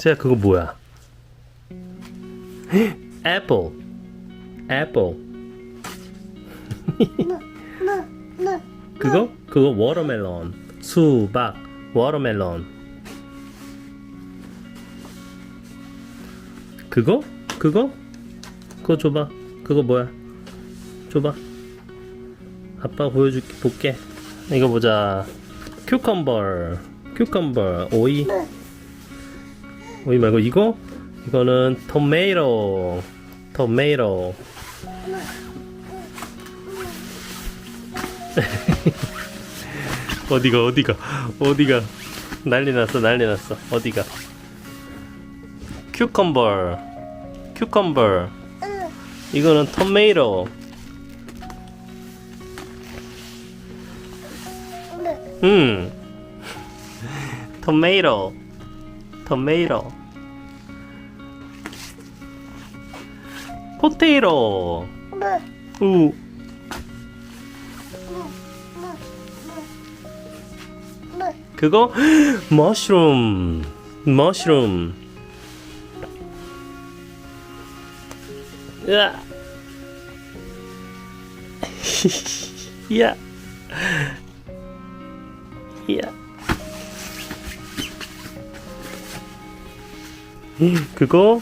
세야 그거 뭐야? 애플 애플 그거? 그거 워터멜론 수박. 워터멜론 그거? 그거? 그거 줘봐. 그거 뭐야? 줘봐. 아빠가 보여줄게 볼게. 이거 보자. 큐컴버 큐컴버 오이 오이 말고 이거? 이거는 토메이토 토메이토 어디가 어디가? 어디가? 난리 났어 난리 났어. 어디가? 큐컴버 큐컴버 이거는 토메이토 음. 토메이토 토메이토 포테이토 우. 그거? 머쉬룸. 머쉬룸. 야 야. 야. 그거?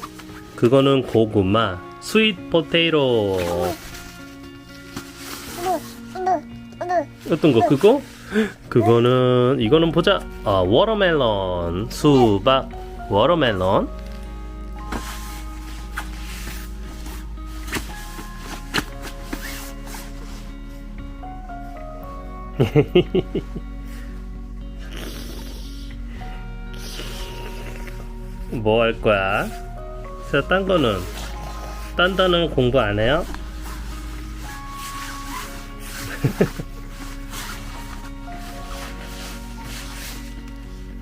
그거는 고구마. 스윗 포테이토 어떤 거 그거? 그거는 이거는 보자. 아 워터멜론. 수박. 워터멜론 뭐 할 거야? 자, 딴 거는 딴 단어는 공부 안 해요?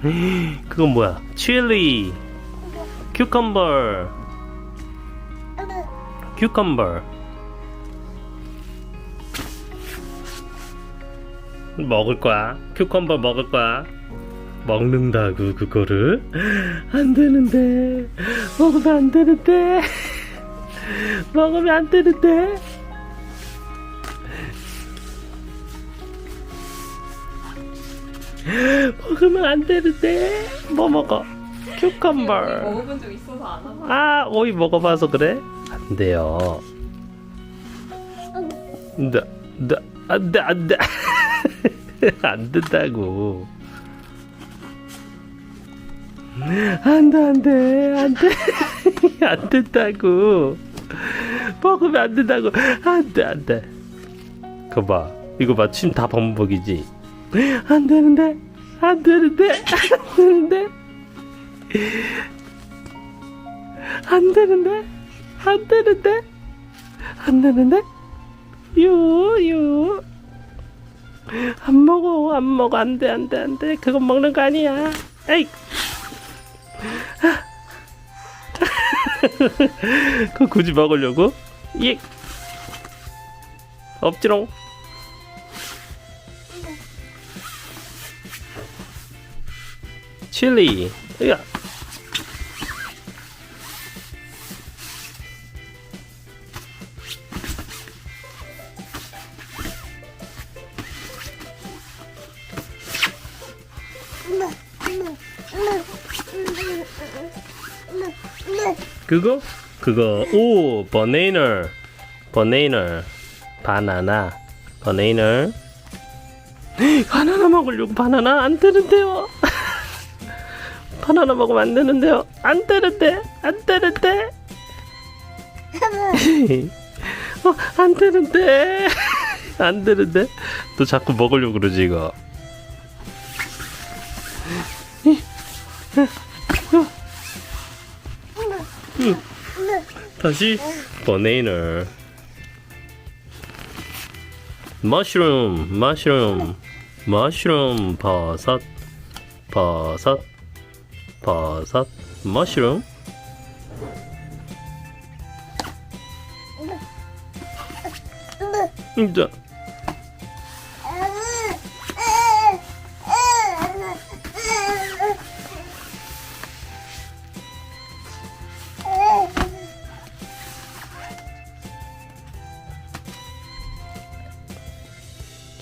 그건 뭐야? 칠리, 큐컴버, 큐컴버. 먹을 거야. 큐컴버 먹을 거야. 먹는다고 그거를. 안 되는데. 먹으면 안 되는데. 먹으면 안 되는데. 먹으면 안 되는데. 뭐 먹어? 큐컴버 먹어본 적 있어서 안 하나? 아 오이 먹어봐서 그래? 안 돼요. 나, 나, 안 돼, 안 돼. 안 된다고. 안 돼, 안 돼, 안 돼. 안 된다고. 먹으면 안 된다고. 안 돼, 안 돼. 그거 봐. 이거 봐. 침 다 범벅이지. 안 되는데. 안 되는데. 안 되는데. 안 되는데. 안 되는데. 안 되는데. 유, 유. 안 먹어, 안 먹어, 안 돼, 안 돼, 안 돼. 그건 먹는 거 아니야. 에이. 그거 굳이 먹으려고? 예. 없지롱. 칠리. 야. 그거? 그거. 오 버네이너. 버네이너. 바나나. 버네이너. 바나나 먹으려고 바나나 안 되는데요? 바나나 먹으면 안 되는데요? 안 되는데? 안 되는데? 어, 안 되는데? 안 되는데? 또 자꾸 먹으려고 그러지 이거 다시 버네이너. 머쉬룸 머쉬룸 머쉬룸 버섯 버섯 버섯 머쉬룸. 이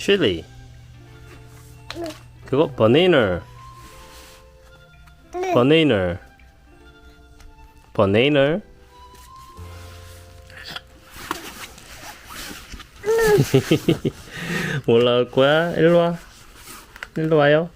chili. 그거 banana. banana. banana. 올라올 거야? 일로 와. 일로 와요.